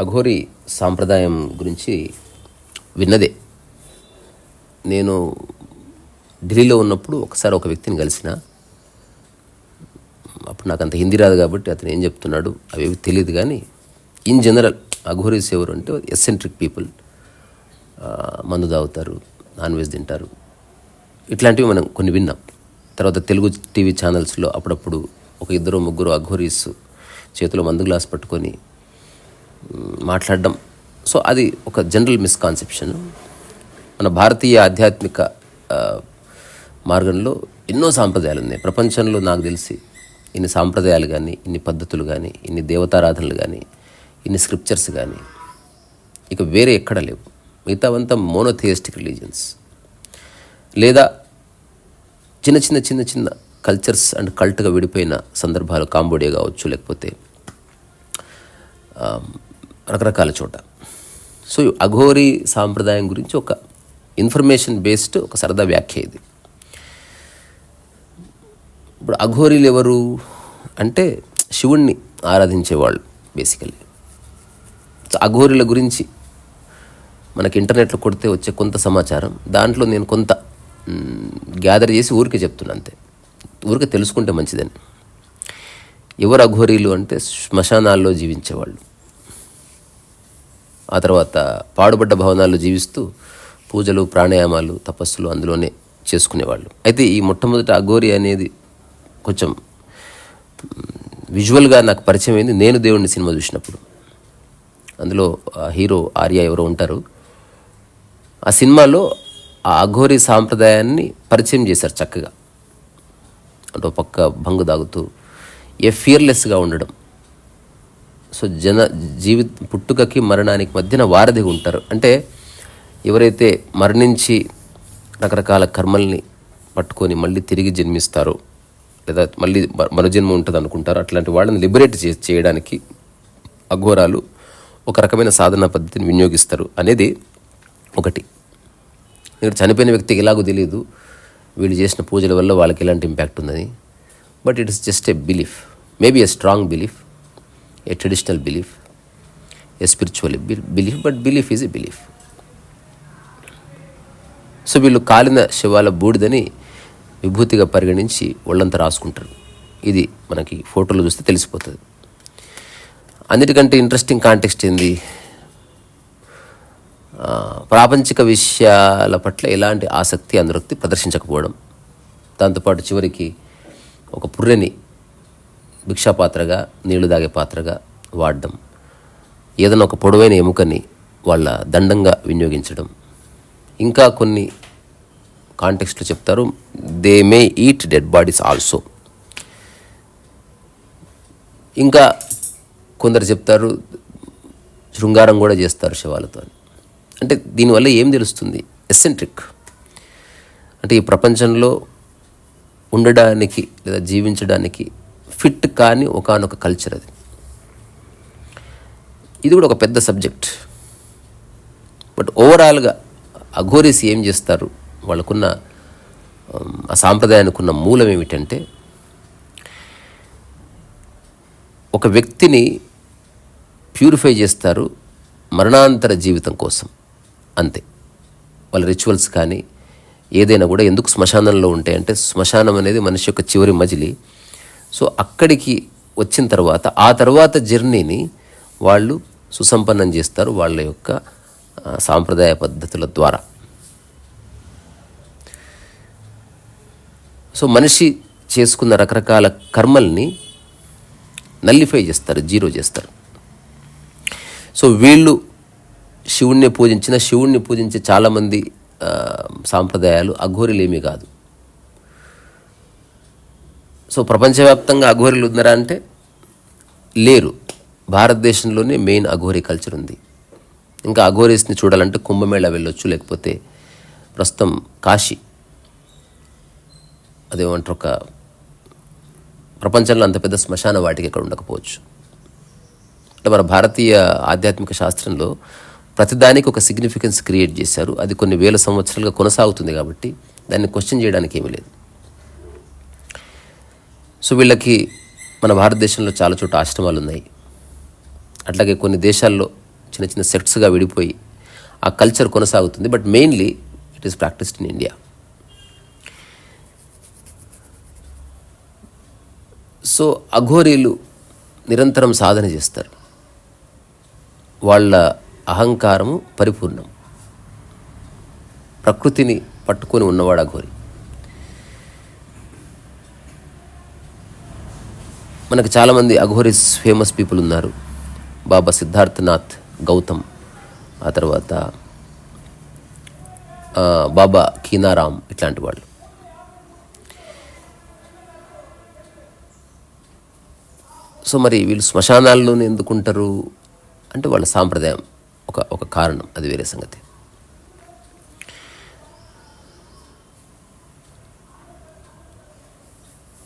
అఘోరి సాంప్రదాయం గురించి విన్నదే. నేను ఢిల్లీలో ఉన్నప్పుడు ఒకసారి ఒక వ్యక్తిని కలిసిన. అప్పుడు నాకు అంత హిందీ రాదు కాబట్టి అతను ఏం చెప్తున్నాడు అవేవి తెలియదు కానీ ఇన్ జనరల్ అఘోరీస్ ఎవరు అంటే ఎసెంట్రిక్ పీపుల్ మందు తాగుతారు నాన్ వెజ్ తింటారు. ఇట్లాంటివి మనం కొన్ని విన్నాం. తర్వాత తెలుగు టీవీ ఛానల్స్లో అప్పుడప్పుడు ఒక ఇద్దరు ముగ్గురు అఘోరీస్ చేతిలో మందు గ్లాస్ పట్టుకొని మాట్లాడడం. సో అది ఒక జనరల్ మిస్కాన్సెప్షన్. మన భారతీయ ఆధ్యాత్మిక మార్గంలో ఎన్నో సాంప్రదాయాలు ఉన్నాయి. ప్రపంచంలో నాకు తెలిసి ఇన్ని సాంప్రదాయాలు కానీ ఇన్ని పద్ధతులు కానీ ఇన్ని దేవతారాధనలు కానీ ఇన్ని స్క్రిప్చర్స్ కానీ ఇక వేరే ఎక్కడ లేవు. మిగతావంతా మోనోథియస్టిక్ రిలీజియన్స్. లేదా చిన్న చిన్న చిన్న చిన్న కల్చర్స్ అండ్ కల్ట్గా విడిపోయిన సందర్భాలు కాంబోడియా కావచ్చు లేకపోతే రకరకాల చోట. సో అఘోరి అఘోరీ సాంప్రదాయం గురించి ఒక ఇన్ఫర్మేషన్ బేస్డ్ ఒక సరదా వ్యాఖ్య ఇది. ఇప్పుడు అఘోరీలు ఎవరు అంటే శివుణ్ణి ఆరాధించేవాళ్ళు బేసికల్లీ సో అఘోరీల గురించి మనకి ఇంటర్నెట్లో కొడితే వచ్చే కొంత సమాచారం దాంట్లో నేను కొంత గ్యాదర్ చేసి ఊరికే చెప్తున్నా అంతే. ఊరికే తెలుసుకుంటే మంచిదని. ఎవరు అఘోరీలు అంటే శ్మశానాల్లో జీవించేవాళ్ళు. ఆ తర్వాత పాడుబడ్డ భవనాల్లో జీవిస్తూ పూజలు ప్రాణాయామాలు తపస్సులు అందులోనే చేసుకునేవాళ్ళు. అయితే ఈ మొట్టమొదటి అఘోరి అనేది కొంచెం విజువల్గా నాకు పరిచయం అయింది. నేను దేవుడిని సినిమా చూసినప్పుడు. అందులో ఆ హీరో ఆర్య ఎవరో ఉంటారు. ఆ సినిమాలో ఆ అఘోరి సాంప్రదాయాన్ని పరిచయం చేశారు చక్కగా. అంటే పక్క భంగు దాగుతూ ఏ ఫియర్లెస్గా ఉండడం. సో జన జీవిత పుట్టుకకి మరణానికి మధ్యన వారధిగా ఉంటారు. అంటే ఎవరైతే మరణించి రకరకాల కర్మల్ని పట్టుకొని మళ్ళీ తిరిగి జన్మిస్తారో లేదా మళ్ళీ మ- మరుజన్మ ఉంటుంది అనుకుంటారు అట్లాంటి వాళ్ళని లిబరేట్ చే చేయడానికి అఘోరాలు ఒక రకమైన సాధన పద్ధతిని వినియోగిస్తారు అనేది ఒకటి. మీరు చనిపోయిన వ్యక్తికి ఎలాగో తెలియదు వీళ్ళు చేసిన పూజల వల్ల వాళ్ళకి ఎలాంటి ఇంపాక్ట్ ఉందని but it is just a belief maybe a strong belief a traditional belief a spiritual belief but belief is a belief so వీళ్ళు కాలిన శవాల బూడిదని విభూతిగా పరిగణించి ఒళ్ళంతా రాసుకుంటారు. ఇది మనకి ఫోటోలు చూస్తే తెలిసిపోతుంది. అన్నిటికంటే ఇంట్రెస్టింగ్ కాంటెక్స్ట్ ఏంది? ప్రాపంచిక విషయాల పట్ల ఎలాంటి ఆసక్తి అనురక్తి ప్రదర్శించకపోవడం. దాంతోపాటు చివరికి ఒక పుర్రెని భిక్షా పాత్రగా నీళ్ళు తాగే పాత్రగా వాడడం. ఏదైనా ఒక పొడవైన ఎముకని వాళ్ళ దండంగా వినియోగించడం. ఇంకా కొన్ని కాంటెక్స్ట్లో చెప్తారు. They may eat dead bodies also. ఇంకా కొందరు చెప్తారు శృంగారం కూడా చేస్తారు శవాలతో అంటే దీనివల్ల ఏం తెలుస్తుంది? ఎసెంట్రిక్ అంటే ఈ ప్రపంచంలో ఉండడానికి లేదా జీవించడానికి ఫిట్ కాని ఒకానొక కల్చర్ అది. ఇది కూడా ఒక పెద్ద సబ్జెక్ట్ బట్ ఓవరాల్గా అఘోరీస్ ఏం చేస్తారు? వాళ్ళకున్న ఆ సాంప్రదాయానికి ఉన్న మూలం ఏమిటంటే ఒక వ్యక్తిని ప్యూరిఫై చేస్తారు మరణాంతర జీవితం కోసం. అంతే. వాళ్ళ రిచువల్స్ కానీ ఏదైనా కూడా ఎందుకు శ్మశానంలో ఉంటాయంటే శ్మశానం అనేది మనిషి యొక్క చివరి మజిలి. సో అక్కడికి వచ్చిన తర్వాత ఆ తర్వాత జర్నీని వాళ్ళు సుసంపన్నం చేస్తారు వాళ్ళ యొక్క సాంప్రదాయ పద్ధతుల ద్వారా. సో మనిషి చేసుకున్న రకరకాల కర్మల్ని నల్లిఫై చేస్తారు జీరో చేస్తారు. సో వీళ్ళు శివుణ్ణి పూజించిన శివుణ్ణి పూజించే చాలామంది సాంప్రదాయాలు అఘోరిలేమీ కాదు. సో ప్రపంచవ్యాప్తంగా అఘోరీలు ఉన్నారా అంటే లేరు. భారతదేశంలోనే మెయిన్ అఘోరీ కల్చర్ ఉంది. ఇంకా అఘోరీస్ని చూడాలంటే కుంభమేళా వెళ్ళొచ్చు లేకపోతే ప్రస్తుతం కాశీ. అదేమంటారు ఒక ప్రపంచంలో అంత పెద్ద శ్మశాన వాటికి ఇక్కడ ఉండకపోవచ్చు. అంటే మన భారతీయ ఆధ్యాత్మిక శాస్త్రంలో ప్రతిదానికి ఒక సిగ్నిఫికెన్స్ క్రియేట్ చేశారు. అది కొన్ని వేల సంవత్సరాలుగా కొనసాగుతుంది కాబట్టి దాన్ని క్వశ్చన్ చేయడానికి ఏమీ లేదు. సో వీళ్ళకి మన భారతదేశంలో చాలా చోట్ల ఆశ్రమాలు ఉన్నాయి. అట్లాగే కొన్ని దేశాల్లో చిన్న చిన్న సెట్స్గా విడిపోయి ఆ కల్చర్ కొనసాగుతుంది. But mainly it is practised in India so అఘోరీలు నిరంతరం సాధన చేస్తారు. వాళ్ళ అహంకారము పరిపూర్ణం. ప్రకృతిని పట్టుకొని ఉన్నవాడు అఘోరి. మనకు చాలామంది అఘోరీస్ ఫేమస్ పీపుల్ ఉన్నారు. బాబా సిద్ధార్థనాథ్ గౌతమ్ ఆ తర్వాత బాబా కీనారాం ఇట్లాంటి వాళ్ళు. సో మరి వీళ్ళు శ్మశానాల్లోనే ఎందుకుంటారు? అంటే వాళ్ళ సాంప్రదాయం. ఒక ఒక కారణం. అది వేరే సంగతి.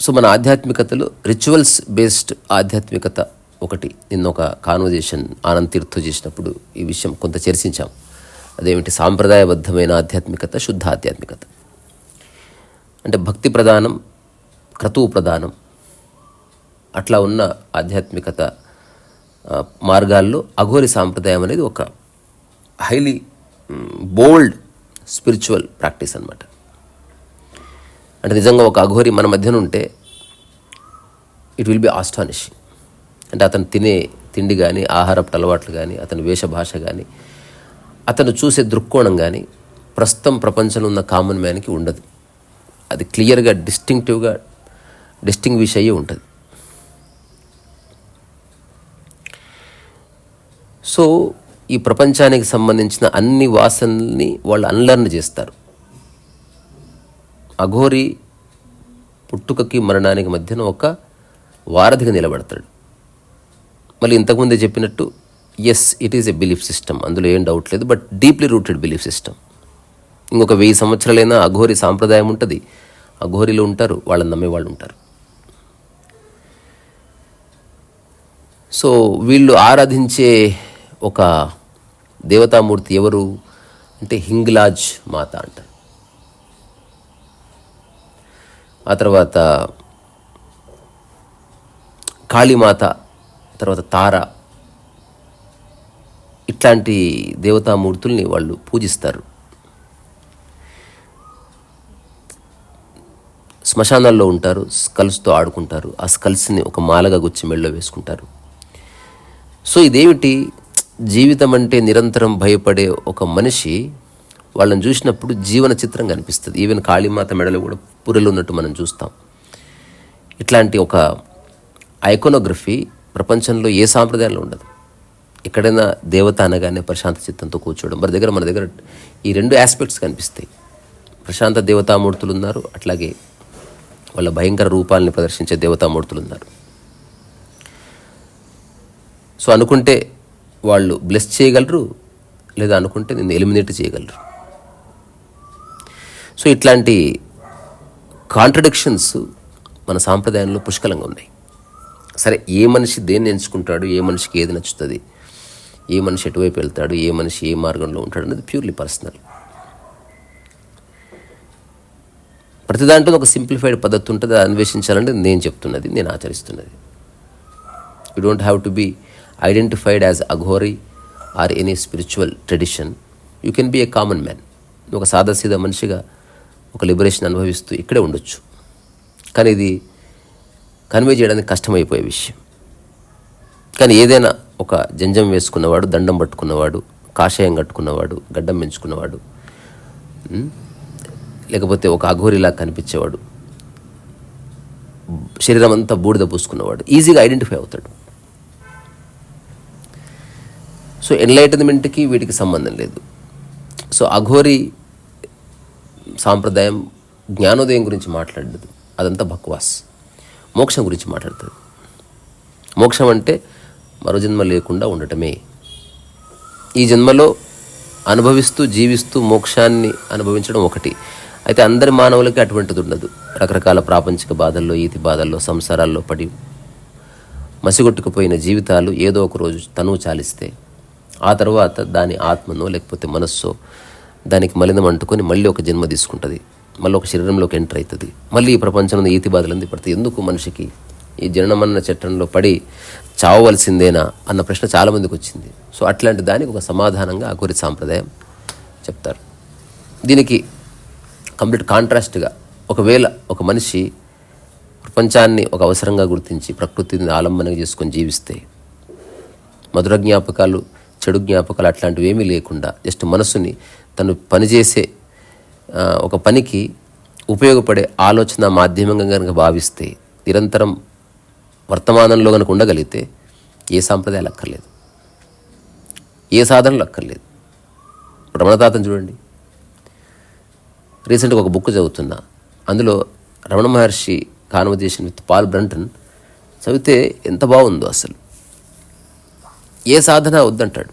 సో మన ఆధ్యాత్మికతలో రిచువల్స్ బేస్డ్ ఆధ్యాత్మికత ఒకటి. నిన్న ఒక కాన్వర్జేషన్ ఆనంద్ తీర్థ చేసినప్పుడు ఈ విషయం కొంత చర్చించాం. అదేమిటి? సాంప్రదాయబద్ధమైన ఆధ్యాత్మికత శుద్ధ ఆధ్యాత్మికత. అంటే భక్తి ప్రధానం క్రతువు ప్రధానం. అట్లా ఉన్న ఆధ్యాత్మికత మార్గాల్లో అఘోరి సాంప్రదాయం అనేది ఒక హైలీ బోల్డ్ స్పిరిచువల్ ప్రాక్టీస్ అన్నమాట. అంటే నిజంగా ఒక అఘోరి మన మధ్యన ఉంటే ఇట్ విల్ బి ఆస్టానిషింగ్. అంటే అతను తినే తిండి కానీ ఆహారపు అలవాట్లు కానీ అతని వేషభాష కానీ అతను చూసే దృక్కోణం కానీ ప్రస్తుతం ప్రపంచంలో ఉన్న కామన్ మ్యాన్కి ఉండదు. అది క్లియర్గా డిస్టింక్టివ్గా డిస్టింగ్విష్ అయ్యి ఉంటుంది. సో ఈ ప్రపంచానికి సంబంధించిన అన్ని వాసనల్ని వాళ్ళు అన్లర్న్ చేస్తారు. అఘోరి పుట్టుకకి మరణానికి మధ్యన ఒక వారధిగా నిలబడతాడు. మళ్ళీ ఇంతకుముందే చెప్పినట్టు yes it is a belief system అందులో ఏం డౌట్ లేదు but deeply rooted belief system ఇంకొక వెయ్యి సంవత్సరాలైనా అఘోరి సాంప్రదాయం ఉంటుంది. అఘోరిలో ఉంటారు వాళ్ళని నమ్మే వాళ్ళు ఉంటారు. సో వీళ్ళు ఆరాధించే ఒక దేవతామూర్తి ఎవరు అంటే హింగ్లాజ్ మాత అంటారు ఆ తర్వాత కాళీమాత తర్వాత తార ఇట్లాంటి దేవతామూర్తుల్ని వాళ్ళు పూజిస్తారు. శ్మశానాల్లో ఉంటారు స్కల్స్తో ఆడుకుంటారు ఆ స్కల్స్ని ఒక మాలగా గుచ్చి మెళ్ళో వేసుకుంటారు. సో ఇదేమిటి? జీవితం అంటే నిరంతరం భయపడే ఒక మనిషి వాళ్ళని చూసినప్పుడు జీవన చిత్రం కనిపిస్తుంది. ఈవెన్ కాళీమాత మెడలో కూడా పురలు ఉన్నట్టు మనం చూస్తాం. ఇట్లాంటి ఒక ఐకోనోగ్రఫీ ప్రపంచంలో ఏ సాంప్రదాయంలో ఉండదు. ఎక్కడైనా దేవత అనగానే ప్రశాంత చిత్తంతో కూర్చోవడం. మరి దగ్గర మన దగ్గర ఈ రెండు ఆస్పెక్ట్స్ కనిపిస్తాయి. ప్రశాంత దేవతామూర్తులు ఉన్నారు అట్లాగే వాళ్ళ భయంకర రూపాలని ప్రదర్శించే దేవతామూర్తులు ఉన్నారు. సో అనుకుంటే వాళ్ళు బ్లెస్ చేయగలరు లేదా అనుకుంటే నేను ఎలిమినేట్ చేయగలరు. సో ఇట్లాంటి కాంట్రడిక్షన్స్ మన సాంప్రదాయంలో పుష్కలంగా ఉన్నాయి. సరే ఏ మనిషి దేన్ని ఎంచుకుంటాడు ఏ మనిషికి ఏది నచ్చుతుంది ఏ మనిషి ఎటువైపు వెళ్తాడు ఏ మనిషి ఏ మార్గంలో ఉంటాడు అనేది ప్యూర్లీ పర్సనల్ ప్రతి దాంట్లో ఒక సింప్లిఫైడ్ పద్ధతి ఉంటుంది అది అన్వేషించాలంటే నేను చెప్తున్నది నేను ఆచరిస్తున్నది. You don't have to be identified as Aghori or any spiritual tradition you can be a common man ఒక సాదాసీదా మనిషిగా ఒక లిబరేషన్ అనుభవిస్తూ ఇక్కడే ఉండొచ్చు. కానీ ఇది కన్వే చేయడానికి కష్టమైపోయే విషయం. కానీ ఏదైనా ఒక జంజం వేసుకున్నవాడు దండం పట్టుకున్నవాడు కాషాయం కట్టుకున్నవాడు గడ్డం పెంచుకున్నవాడు లేకపోతే ఒక అఘోరిలా కనిపించేవాడు శరీరం అంతా బూడిద పూసుకున్నవాడు ఈజీగా ఐడెంటిఫై అవుతాడు. సో ఎన్లైటన్మెంట్కి వీటికి సంబంధం లేదు. సో అఘోరి సాంప్రదాయం జ్ఞానోదయం గురించి మాట్లాడదు. అదంతా బక్వాస్. మోక్షం గురించి మాట్లాడుతుంది మోక్షం అంటే మరో జన్మ లేకుండా ఉండటమే. ఈ జన్మలో అనుభవిస్తూ జీవిస్తూ మోక్షాన్ని అనుభవించడం ఒకటి. అయితే అందరి మానవులకి అటువంటిది ఉండదు. రకరకాల ప్రాపంచిక బాధల్లో ఈతి బాధల్లో సంసారాల్లో పడి మసిగొట్టుకుపోయిన జీవితాలు ఏదో ఒక రోజు తనువు చాలిస్తే ఆ తర్వాత దాని ఆత్మనో లేకపోతే మనస్సో దానికి మలినం అంటుకొని మళ్ళీ ఒక జన్మ తీసుకుంటుంది. మళ్ళీ ఒక శరీరంలోకి ఎంటర్ అవుతుంది మళ్ళీ ఈ ప్రపంచంలో ఈతి బాధలంది పడుతుంది ఎందుకు మనిషికి ఈ జననమన్న చట్టంలో పడి చావవలసిందేనా అన్న ప్రశ్న చాలామందికి వచ్చింది. సో అట్లాంటి దానికి ఒక సమాధానంగా అఘోరి సాంప్రదాయం చెప్తారు. దీనికి కంప్లీట్ కాంట్రాస్ట్గా ఒకవేళ ఒక మనిషి ప్రపంచాన్ని ఒక అవసరంగా గుర్తించి ప్రకృతిని ఆలంబనగా చేసుకొని జీవిస్తే మధుర జ్ఞాపకాలు చెడు జ్ఞాపకాలు అట్లాంటివి ఏమీ లేకుండా జస్ట్ మనసుని తను పనిచేసే ఒక పనికి ఉపయోగపడే ఆలోచన మాధ్యమంగా కనుక భావిస్తే నిరంతరం వర్తమానంలో కనుక ఉండగలిగితే ఏ సాంప్రదాయాలు అక్కర్లేదు. ఏ సాధనలు అక్కర్లేదు. రమణతాతను చూడండి. రీసెంట్గా ఒక బుక్ చదువుతున్నా. అందులో Ramana Maharshi conversation with Paul Brunton చదివితే ఎంత బాగుందో అసలు. ఏ సాధన వద్దంటాడు?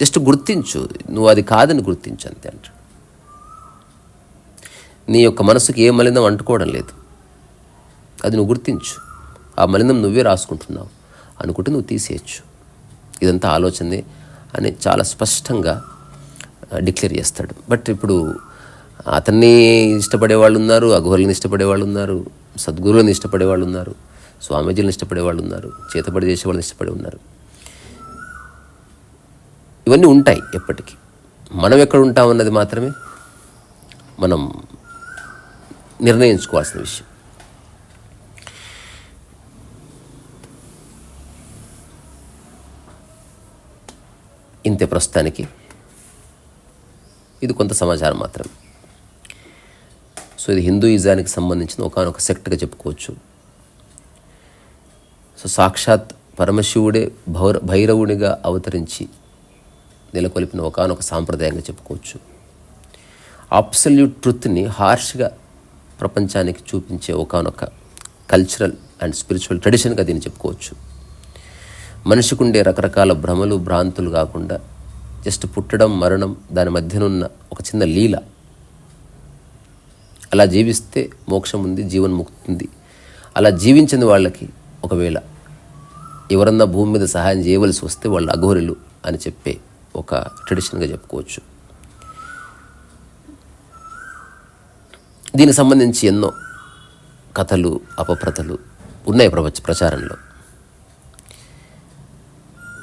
జస్ట్ గుర్తించు నువ్వు అది కాదని గుర్తించు అంతే అంటాడు. నీ యొక్క మనసుకి ఏ మలినం అంటుకోవడం లేదు. అది నువ్వు గుర్తించు. ఆ మలినం నువ్వే రాసుకుంటున్నావు అనుకుంటే నువ్వు తీసేయచ్చు. ఇదంతా ఆలోచనే అని చాలా స్పష్టంగా డిక్లేర్ చేస్తాడు. బట్ ఇప్పుడు అతన్ని ఇష్టపడే వాళ్ళు ఉన్నారు అఘోరులను ఇష్టపడే వాళ్ళు ఉన్నారు సద్గురువులను ఇష్టపడే వాళ్ళు ఉన్నారు స్వామీజీలను ఇష్టపడే వాళ్ళు ఉన్నారు చేతబడి చేసే వాళ్ళని ఇష్టపడి ఉన్నారు. ఇవన్నీ ఉంటాయి ఎప్పటికీ. మనం ఎక్కడ ఉంటామన్నది మాత్రమే మనం నిర్ణయించుకోవాల్సిన విషయం. ఇంతే ప్రస్తుతానికి. ఇది కొంత సమాచారం మాత్రమే. సో ఇది హిందూయిజానికి సంబంధించిన ఒకనొక సెక్ట్గా చెప్పుకోవచ్చు. సో సాక్షాత్ పరమశివుడే భౌర భైరవునిగా అవతరించి నెలకొల్పిన ఒకనొక సాంప్రదాయంగా చెప్పుకోవచ్చు. అబ్సల్యూట్ ట్రుత్ని హార్ష్గా ప్రపంచానికి చూపించే ఒకనొక కల్చరల్ అండ్ స్పిరిచువల్ ట్రెడిషన్గా దీన్ని చెప్పుకోవచ్చు. మనిషికుండే రకరకాల భ్రమలు భ్రాంతులు కాకుండా జస్ట్ పుట్టడం మరణం దాని మధ్యనున్న ఒక చిన్న లీల. అలా జీవిస్తే మోక్షం ఉంది జీవన్ముక్తి ఉంది. అలా జీవించిన వాళ్ళకి ఒకవేళ ఎవరన్నా భూమి మీద సహాయం చేయవలసి వస్తే వాళ్ళు అఘోరులు అని చెప్పే ఒక ట్రెడిషన్గా చెప్పుకోవచ్చు. దీనికి సంబంధించి ఎన్నో కథలు అపప్రథలు ఉన్నాయి ప్రపంచ ప్రచారంలో.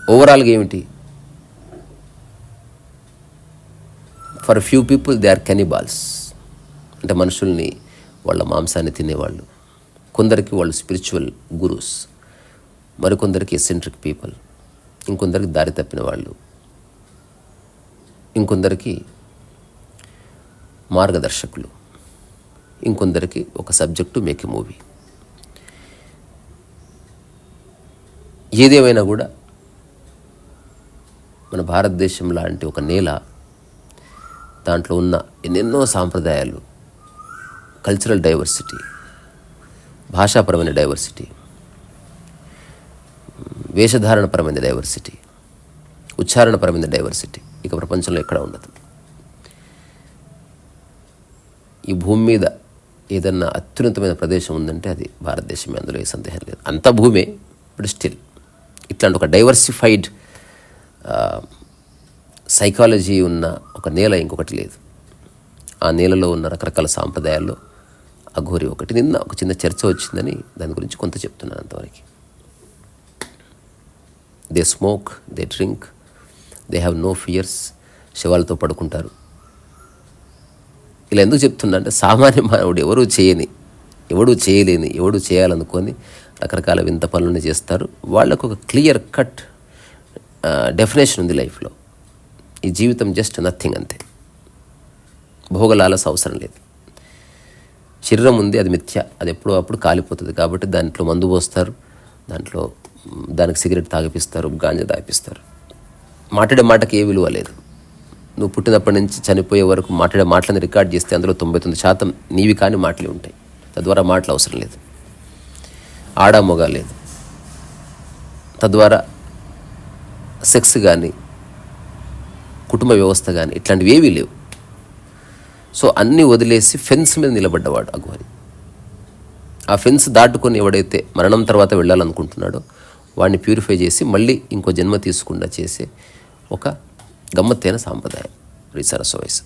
ఓవరాల్గా ఏమిటి? For few people they are cannibals అంటే మనుషుల్ని వాళ్ళ మాంసాన్ని తినేవాళ్ళు. కొందరికి వాళ్ళు స్పిరిచువల్ గురూస్ మరికొందరికి ఎసెంట్రిక్ పీపుల్ ఇంకొందరికి దారి తప్పిన వాళ్ళు. ఇంకొందరికి మార్గదర్శకులు ఇంకొందరికి ఒక సబ్జెక్టు మేక్ మూవీ. ఏదేమైనా కూడా మన భారతదేశం లాంటి ఒక నేల దాంట్లో ఉన్న ఎన్నెన్నో సాంప్రదాయాలు కల్చరల్ డైవర్సిటీ భాషాపరమైన డైవర్సిటీ వేషధారణపరమైన డైవర్సిటీ ఉచ్చారణపరమైన డైవర్సిటీ ఇక ప్రపంచంలో ఎక్కడ ఉండదు. ఈ భూమి మీద ఏదన్నా అత్యున్నతమైన ప్రదేశం ఉందంటే అది భారతదేశమే. అందులో ఏ సందేహం లేదు. అంత భూమే బట్ స్టిల్ ఇట్లాంటి ఒక డైవర్సిఫైడ్ సైకాలజీ ఉన్న ఒక నేల ఇంకొకటి లేదు. ఆ నేలలో ఉన్న రకరకాల సాంప్రదాయాల్లో అఘోరి ఒకటి. నిన్న ఒక చిన్న చర్చ వచ్చిందని దాని గురించి కొంత చెప్తున్నాను అంతవరకు. They smoke they drink they have no fears శవాలతో పడుకుంటారు. ఇలా ఎందుకు చెప్తున్నా అంటే సామాన్య మానవుడు ఎవరూ చేయని ఎవడూ చేయలేని ఎవడు చేయాలనుకొని రకరకాల వింత పనులను చేస్తారు. వాళ్ళకు ఒక క్లియర్ కట్ డెఫినేషన్ ఉంది లైఫ్లో. ఈ జీవితం జస్ట్ నథింగ్ అంతే. భోగలాలస అవసరం లేదు. శరీరం ఉంది అది మిథ్య అది ఎప్పుడో అప్పుడు కాలిపోతుంది కాబట్టి దాంట్లో మందు పోస్తారు దాంట్లో దానికి సిగరెట్ తాగిపిస్తారు గాంజా తాగిపిస్తారు. మాట్లాడే మాటకి ఏ విలువ లేదు. నువ్వు పుట్టినప్పటి నుంచి చనిపోయే వరకు మాట్లాడే మాటలను రికార్డ్ చేస్తే అందులో తొంభై తొమ్మిది శాతం నీవి కాని మాటలు ఉంటాయి. తద్వారా మాటలు అవసరం లేదు. ఆడ మొగ లేదు. తద్వారా సెక్స్ కానీ కుటుంబ వ్యవస్థ కానీ ఇట్లాంటివి ఏవీ లేవు. సో అన్నీ వదిలేసి ఫెన్స్ మీద నిలబడ్డవాడు అఘోరి. ఆ ఫెన్స్ దాటుకొని ఎవడైతే మరణం తర్వాత వెళ్ళాలనుకుంటున్నాడో వాడిని ప్యూరిఫై చేసి మళ్ళీ ఇంకో జన్మ తీసుకుండా చేసే ఒక గమ్మత్తైన సాంప్రదాయం. రీసరస్ వయసు